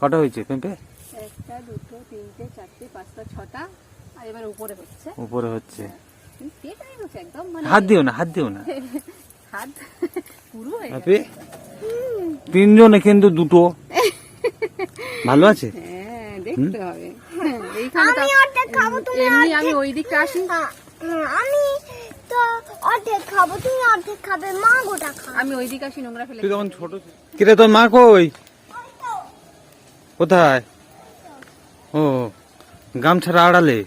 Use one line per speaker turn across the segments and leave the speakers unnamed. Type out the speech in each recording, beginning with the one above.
কটা হয়েছে? পেঁপে
একটা দুটো তিনটে চারটে পাঁচটা ছটা আর এবার উপরে হচ্ছে।
উপরে হচ্ছে।
হচ্ছে একদম মানে
হাত দিও না হাত দিও না।
হাত পুরো হয়ে গেছে।
তিনজনে কিন্তু দুটো। ভালো আছে?
হ্যাঁ দেখতে হবে। হ্যাঁ, এমনি আমি ওই দিকটা আসি।
হ্যাঁ, আমি তো অর্ধেক খাব তুমি অর্ধেক খাবে মা গোটা খাবে।
আমি ওই দিকে আসি নোংরা ফেলে
তুই তখন ছোট কিরে তোর মা কই? কোথায়? ও গামছাড়া আড়ালে।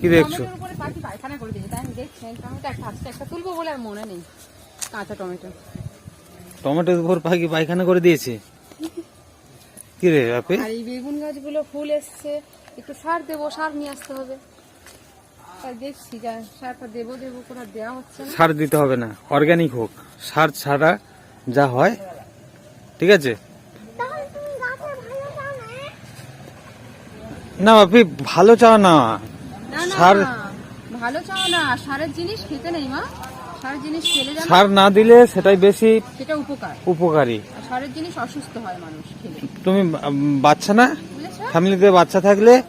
কি দেখছ?
টমেটোর উপরে পাখি পায়খানা করে দিয়েছে তাই আমি দেখছি। এই টমেটো একটা আসছে একটা তুলবো বলে আর মনে নেই। কাঁচা টমেটো।
টমেটোর উপর পাখি পায়খানা করে দিয়েছে? কি রে আপে
এই বেগুন গাছগুলো ফুল এসছে। একটু সার দেবো সার নিয়ে আসতে হবে। দেখছি যা সারটা দেবো দেবো করে দেওয়া হচ্ছে
সার দিতে হবে না। অর্গানিক হোক। সার ছাড়া যা হয় ঠিক আছে
তাহলে তুমি গাছে ভালো চাও না
না আপনি ভালো চা না। সার-
ভালো চাও না সারের জিনিস খেতে নেই মা। সারের জিনিস খেলে যাবে
সার না দিলে সেটাই বেশি
সেটা উপকার।
উপকারী।
সারের জিনিস অসুস্থ হয় মানুষ খেলে।
তুমি বাচ্চা না? ফ্যামিলিতে বাচ্চা থাকলে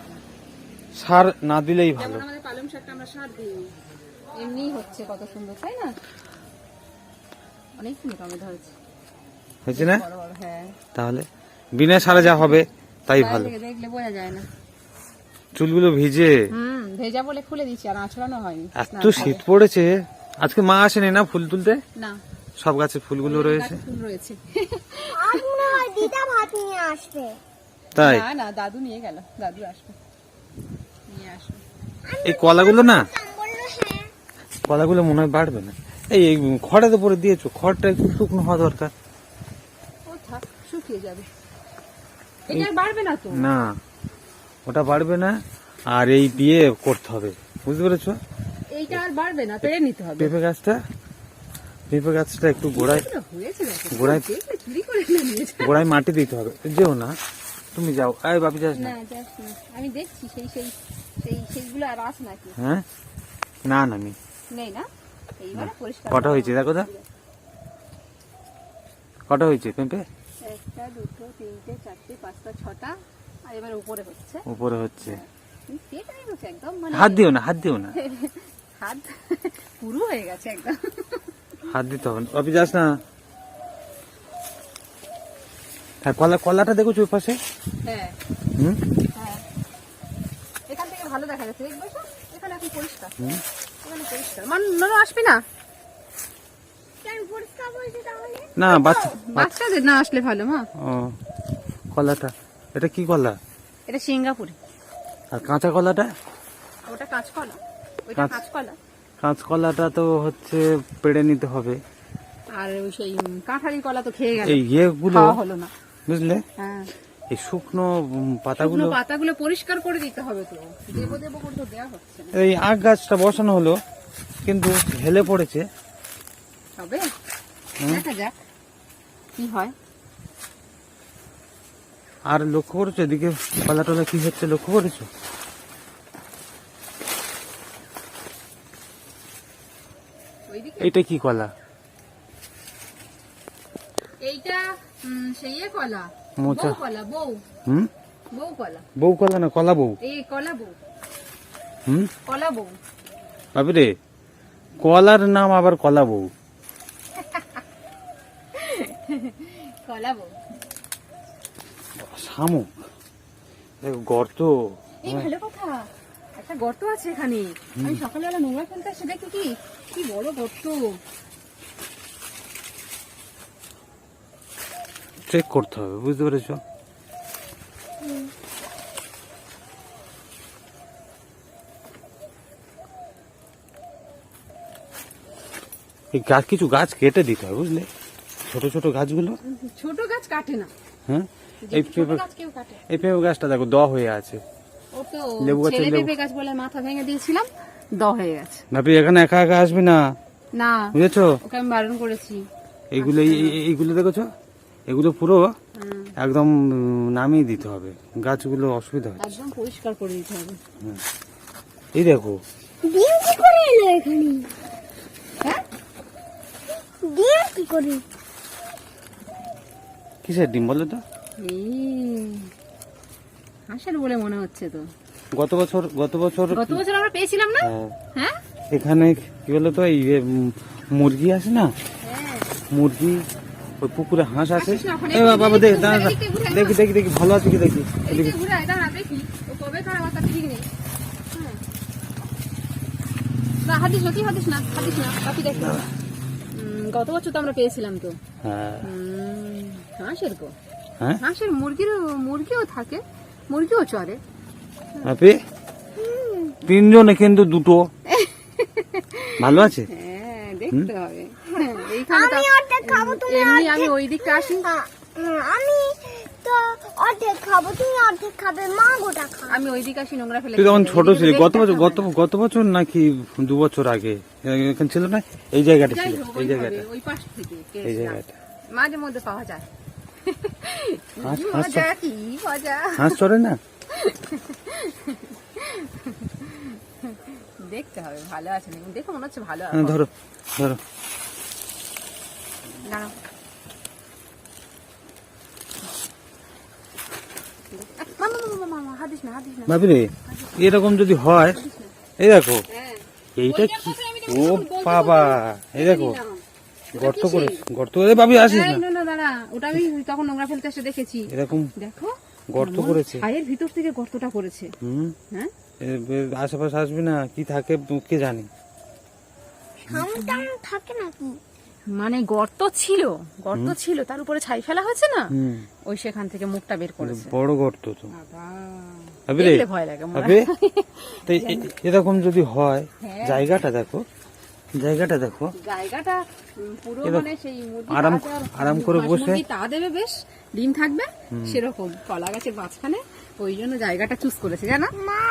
সার না দিলেই ভালো।
আমাদের পালং শাকটা আমরা সার দিই। এমনি হচ্ছে কত সুন্দর তাই না? অনেক সুন্দর হয়েছে।
হয়েছে না?
হ্যাঁ।
তাহলে বিনা সারে যা হবে তাই ভালো।
দেখলে বোঝা যায় না।
চুলগুলো ভিজে।
হুম ভেজা বলে খুলে দিচ্ছি আর আঁচড়ানো হয়নি।
এত শীত পড়েছে। আজকে মা আসেনি না ফুল তুলতে?
না।
সব গাছে ফুলগুলো রয়েছে।
ফুল রয়েছে।
আজ দিদা ভাত নিয়ে আসবে।
তাই?
না না দাদু নিয়ে গেল। দাদু আসবে। নিয়ে আসবে।
এই কলাগুলো না?
হ্যাঁ।
কলাগুলো মনে হয় বাড়বে না। এই এই খড়ের উপরে দিয়েছ খড়টা একটু শুকনো হওয়া দরকার।
শুকিয়ে যাবে। এটা বাড়বে না তো?
না। ওটা বাড়বে না আর এই বিয়ে করতে হবে। বুঝতে পেরেছ?
এইটা আর বাড়বে না পেরে নিতে হবে।
পেঁপে গাছটা পেঁপে গাছটা একটু গোড়ায়
দেখো
গোড়ায়- গোড়ায় মাটি দিতে হবে। যেও না তুমি যাও। আয় বাপি যাস না।
না যাস না। আমি দেখছি সেই সেই সেই সেইগুলো আর আছে নাকি?
হ্যাঁ? না না আমি
নেই না? এইবারে পরিষ্কার
কটা হয়েছে দেখো তো। কটা হয়েছে পেঁপে?
একটা দুটো তিনটে চারটে পাঁচটা ছটা আর এবার উপরে হচ্ছে।
উপরে হচ্ছে।
পেটাই হচ্ছে একদম মানে
হাত দিও না হাত দিও না।
হাত পুরো হয়ে গেছে একদম।
হাত দিতে হবে না। বাপি যাস না। হ্যাঁ কলা কলাটা দেখো ওই পাশে?
হ্যাঁ।
হুম?
হ্যাঁ। এখান থেকে ভালো দেখা যাচ্ছে। দেখবে এখানে এখন পরিষ্কার।
হুম।
এখানে পরিষ্কার। মান নন আসবি না?
না বাচ্চা
বাচ্চাদের না আসলে ভালো মা।
ও কলাটা। এটা কি কলা?
এটা সিঙ্গাপুরে।
আর কাঁচা কলাটা?
ওটা কাঁচকলা ওইটা
কাঁচ-
কাঁচকলা
কাঁচকলাটা তো হচ্ছে পেড়ে নিতে হবে।
আর ওই সেই কাঁঠালি কলা তো খেয়ে গেল।
এই ইয়েগুলো
খাওয়া হলো না।
বুঝলে?
হ্যাঁ।
এই শুকনো উম, পাতাগুলো
শুকনো পাতাগুলো পরিষ্কার করে দিতে হবে তো। দেবো দেবো করে তো দেওয়া হচ্ছে না।
এই আখ গাছটা বসানো হলো কিন্তু হেলে পড়েছে।
হবে দেখা যাক কি হয়।
আর লক্ষ্য করেছ? এদিকে কলা টলা কি হচ্ছে লক্ষ্য করেছ? এইটা কি কলা?
এইটা সেই কলা।
মোচা।
কলা বউ।
হুম?
বউ কলা।
বউ কলা না কলা বউ?
এই কলা বউ।
হুম?
কলা বউ।
ভাবি রে কলার নাম আবার কলা বউ।
কলা বউ।
শামুক দেখো গর্ত।
এই ভালো কথা। একটা গর্ত আছে এখানে। আমি সকালবেলা নোংরা ফেলতে এসে দেখি কি কি বড় গর্ত।
চেক করতে হবে বুঝতে পেরেছ? এই গাছ কিছু গাছ কেটে দিতে হবে বুঝলে? ছোট ছোট গাছগুলো?
ছোট গাছ কাটে না।
হ্যাঁ?
যে
এই পেঁপে
গাছ কেউ কাটে।
এই পেঁপে গাছটা দেখো দ হয়ে আছে। লেবু গাছের
পেঁপে গাছ বলে মাথা ভেঙে দিয়েছিলাম দ হয়ে গেছে।
ভাবি এখানে একা একা আসবি না?
না।
বুঝেছ?
ওকে আমি বারণ করেছি।
এইগুলো এই- এই- এইগুলো দেখেছ? এগুলো পুরো একদম নামিয়ে দিতে হবে। গাছগুলো অসুবিধা হয়
একদম পরিষ্কার করে দিতে হবে।
এই দেখো।
ডিম কি করে এলো এখানে?
হ্যাঁ?
ডিম কি করে?
কিসের ডিম বলো তো?
হাঁসের বলে মনে হচ্ছে তো।
গত বছর গত বছর
গত বছর আমরা পেয়েছিলাম না?
হ্যাঁ,
হ্যাঁ?
এখানে কি বলো তো এই মুরগি আছে না?
হ্যাঁ।
মুরগি ওই পুকুরে হাঁস আছে। এ বাবা দেখ দাঁড়া দেখি দেখি দেখি ভালো আছে কি দেখি
দেখি। নেই হ্যাঁ। না হাদিস না কি হাদিস না হাদিস না গত বছর তো আমরা পেয়েছিলাম তো।
হ্যাঁ।
হাঁসের গো।
হ্যাঁ?
হাঁসের মুরগিরও মুরগিও থাকে মুরগিও চড়ে
আপনি তিনজনে কিন্তু দুটো। ভালো আছে?
হ্যাঁ দেখতে হবে। হ্যাঁ, এইখানে তো
আমি অর্ধেক খাব তুমি
এমনি আমি ওই দিকটা আসি
আমি তো অর্ধেক খাব তুমি অর্ধেক খাবে মা গোটা খাবে
আমি ওই দিকে আসি নোংরা ফেলে
তুই তখন। ছোট ছিলি গত বছর গত গত বছর নাকি দু বছর আগে? এখানে ছিল না? এই জায়গাটা ছিল এই জায়গাটা।
ওই পাশ থেকে
এই জায়গাটা।
মাঝে মধ্যে পাওয়া যায়। মজা কি মজা?
হাঁস চড়ে না?
দেখতে হবে ভালো আছে নাকি? দেখো মনে হচ্ছে ভালো
হ্যাঁ, ধরো ধরো।
না,
এরকম যদি হয় এই দেখো
হ্যাঁ,
এইটা কি? ও বাবা এই দেখো। গর্ত করে গর্ত করে ভাবি আসিস না।
না, দাঁড়া, ওটা আমি তখন নোংরা ফেলতে এসে দেখেছি।
এরকম
দেখো
গর্ত করেছে।
পায়ের ভিতর থেকে গর্তটা করেছে।
হুম?
হ্যাঁ?
আশেপাশে আসবি না কি থাকে কে জানি।
থাকে নাকি?
মানে গর্ত ছিল গর্ত ছিল তার উপরে ছাই ফেলা হয়েছে না? ওই সেখান থেকে মুখটা বের করেছে।
বড় গর্ত তো।
ভয় লাগে
এরকম যদি হয়
হ্যাঁ।
জায়গাটা দেখো জায়গাটা দেখো।
জায়গাটা পুরো মানে সেই
আরাম- আরাম করে বসে-
তা দেবে বেশ ডিম থাকবে সেরকম কলা গাছের মাঝখানে ওই জন্য জায়গাটা চুজ করেছে জানো?
মা!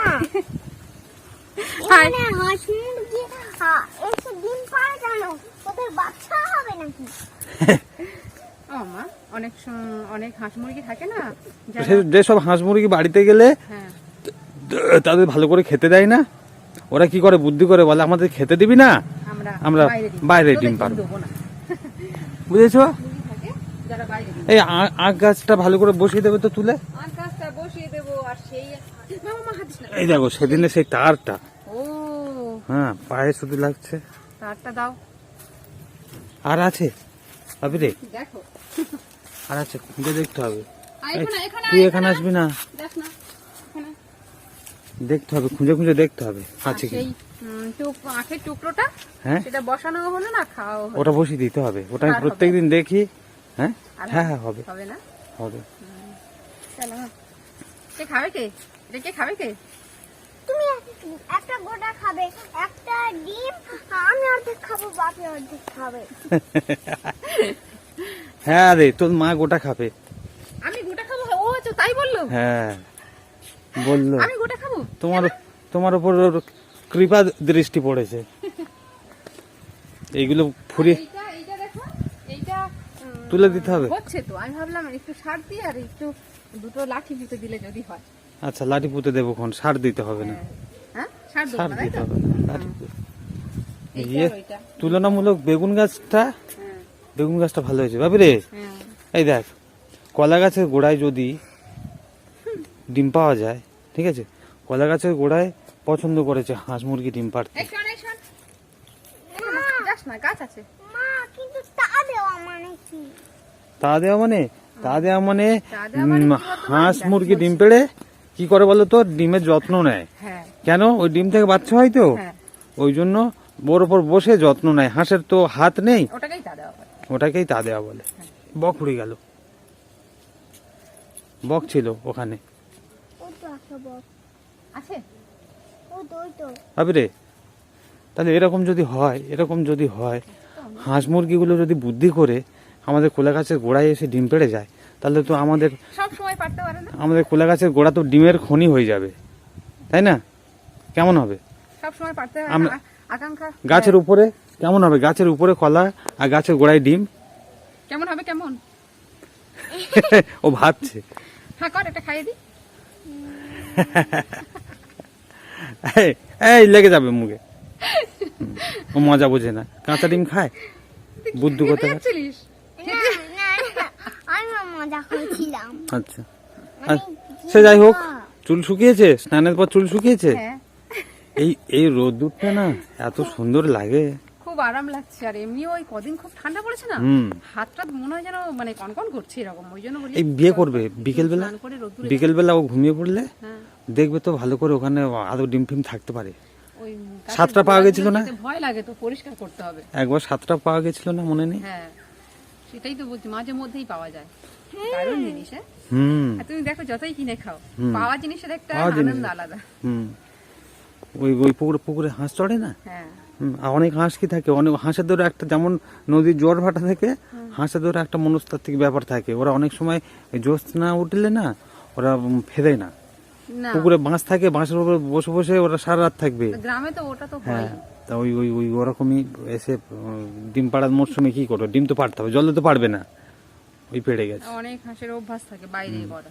এখানে হাঁস মুরগি এসে ডিম পাড়ে কেন? ওদের বাচ্চা হবে নাকি?
ও মা অনেক অনেক হাঁস মুরগি থাকে না
যেসব হাঁস মুরগি বাড়িতে গেলে
হ্যাঁ।
তাদের ভালো করে খেতে দেয় না? ওরা কি করে বুদ্ধি করে বলে আমাদের খেতে দিবি না?
আমরা বাইরে ডিম
পারব। বুঝেছ? এই আখ গাছটা ভালো করে বসিয়ে দেবে তো তুলে। এই দেখো সেদিনে সেই তারটা। হ্যাঁ পায়ে শুধু লাগছে।
তারটা দাও।
আর আছে? ভাবি রে?
দেখো।
আর আছে খুঁজে দেখতে হবে। তুই এখানে আসবি না? দেখতে হবে খুঁজে খুঁজে দেখতে হবে। আছে কি
আখের টুকরোটা
হ্যাঁ?
সেটা বসানো হলো না খাওয়াও হলো।
ওটা বসিয়ে দিতে হবে। ওটা আমি? প্রত্যেকদিন দেখি। হ্যাঁ?
আর
হ্যাঁ হ্যাঁ হবে।
হবে না?
হবে।
চলো কে খাবে কে? এটা কে খাবে কে?
তুমি একটা গোটা খাবে একটা ডিম আমি অর্ধেক খাব বাপি অর্ধেক খাবে।
হ্যাঁ রে তোর মা গোটা খাবে।
আমি গোটা খাব? ও আচ্ছা তাই বলল?
হ্যাঁ বলল।
আমি গোটা খাব?
তোমার তোমার উপর ওর কৃপা দৃষ্টি পড়েছে। এইগুলো ফুরিয়ে তুলে দিতে হবে।
হচ্ছে তো। আমি ভাবলাম একটু সার আর একটু দুটো লাঠি দিতে দিলে যদি হয়।
আচ্ছা লাঠি পুঁতে দেবো কোন সার দিতে হবে না।
হ্যাঁ। সার দেবো
সার দিতে হবে। লাঠি ইয়ে তুলনামূলক বেগুন গাছটা
হ্যাঁ।
বেগুন গাছটা ভালো হয়েছে। ভাবি রে
হ্যাঁ।
এই দেখ কলা গাছের গোড়ায় যদি ডিম পাওয়া যায় ঠিক আছে? কলা গাছের গোড়ায় পছন্দ করেছে হাঁস মুরগি ডিম পাড়তে।
তা দেওয়া মানে
তা দেওয়া মানে? তা দেওয়া মানে
মানে?
হাঁস মুরগি ডিম পেড়ে কি করে বলো তো ডিমের যত্ন নেয়।
হ্যাঁ।
কেন? ওই ডিম থেকে বাচ্চা হয় তো।
হ্যাঁ।
ওই জন্য বোর ওপর বসে যত্ন নেয়। হাঁসের তো হাত নেই।
ওটাকেই তা দেওয়া হয়
বলে। বক উড়ে গেল। বক ছিল ওখানে।
আছে?
ওই তো ওই তো
ভাবি রে তাহলে এরকম যদি হয় এরকম যদি হয় হাঁস মুরগিগুলো যদি বুদ্ধি করে আমাদের কোলা গাছের গোড়ায় এসে ডিম পেড়ে যায় তাহলে তো আমাদের আমাদের কোলা গাছের গোড়া তো ডিমের খনি হয়ে যাবে তাই না? কেমন হবে? গাছের উপরে কেমন হবে? গাছের উপরে কলা আর গাছের গোড়ায় ডিম?
কেমন হবে কেমন?
ও ভাবছে।
হ্যাঁ কর এটা খাইয়ে দি।
এই, এই লেগে যাবে মুখে। ও মজা বোঝে না। কাঁচা ডিম খায়? বুদ্ধু
কথা
কোথায়?
যাচ্ছিলিস?
না না না আমি মজা করেছিলাম।
আচ্ছা।
মানে
সে যাই হোক চুল শুকিয়েছে? স্নানের পর চুল শুকিয়েছে?
হ্যাঁ।
এই এই রোদ্দুরটা না এত সুন্দর লাগে।
আরাম লাগছে আর এমনিও ওই কদিন খুব ঠান্ডা পড়েছে না? হাতটা মনে হয় যেন মানে কনকন করছে এরকম ওই জন্য বলি
এই বিয়ে করবে বিকেলবেলা? বিকেলবেলা ও ঘুমিয়ে পড়লে
হ্যাঁ।
দেখবে তো ভালো করে ওখানে আদৌ ডিম ফিম থাকতে পারে। সাতটা পাওয়া গেছিল না?
ভয় লাগে তো পরিষ্কার করতে হবে।
একবার সাতটা পাওয়া গেছিল না মনে নেই?
হ্যাঁ সেটাই তো বলছি মাঝে মধ্যেই পাওয়া যায়। দারুণ জিনিস হ্যাঁ?
হুম।
তুমি দেখো যতই কিনে খাও পাওয়া জিনিসের একটা আনন্দ আলাদা।
হুম। ওই ওই পুকুরে পুকুরে হাঁস চড়ে না?
হ্যাঁ।
অনেক হাঁস কি থাকে? অনেক হাঁসের ধরে একটা যেমন নদীর জোয়ার ভাটা থেকে হাঁসের ধরে একটা মনস্তাত্ত্বিক ব্যাপার থাকে। ওরা অনেক সময় এই জোশ না উঠলে না ওরা ফেরে না। পুকুরে বাঁশ থাকে বাঁশের উপর বসে বসে ওরা সারা রাত থাকবে।
গ্রামে তো ওটা তো
হ্যাঁ তা ওই ওই ওই ওরকমই এসে ডিম পাড়ার মরশুমে কি করবে? ডিম তো পাড়তে হবে জলে তো পারবে না। ওই পেড়ে গেছে।
অনেক হাঁসের অভ্যাস থাকে বাইরে করা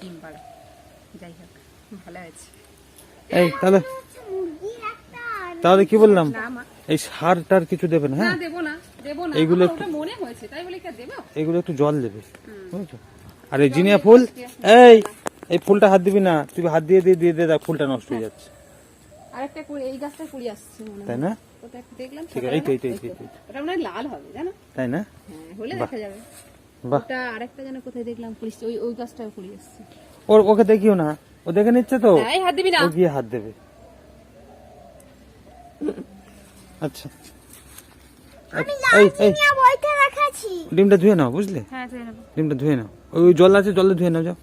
ডিম পাড়া। যাই হোক ভালো আছে।
এই তাহলে তাহলে কি বললাম? এই সার টার কিছু দেবেন
না
হ্যাঁ এইগুলো
মনে দেবো?
এগুলো একটু জল দেবে বুঝেছ? আর এই জিনিয়া ফুল এই এই ফুলটা হাত দিবি না তুই হাত দিয়ে দিয়ে দিয়ে দিয়ে দেখ ফুলটা নষ্ট হয়ে যাচ্ছে।
আরেকটা এই গাছটা কুড়ি আসছে
তাই না?
দেখলাম
ঠিক আছে এই তো এই তো।
ওটা মনে লাল হবে জানো?
তাই না?
হ্যাঁ হলে দেখা যাবে।
বাহ।
ওটা আরেকটা যেন কোথায় দেখলাম পুলিশ ওই ওই গাছটাও কুড়ি আসছে।
ওর ওকে দেখিও না। ও দেখে নিচ্ছে তো?
এই হাত দিবি না।
ও গিয়ে হাত দেবে। আচ্ছা। ডিমটা ধুয়ে নাও বুঝলে?
হ্যাঁ
ডিমটা ধুয়ে নাও। ওই ওই জল আছে জলে ধুয়ে নাও যাও।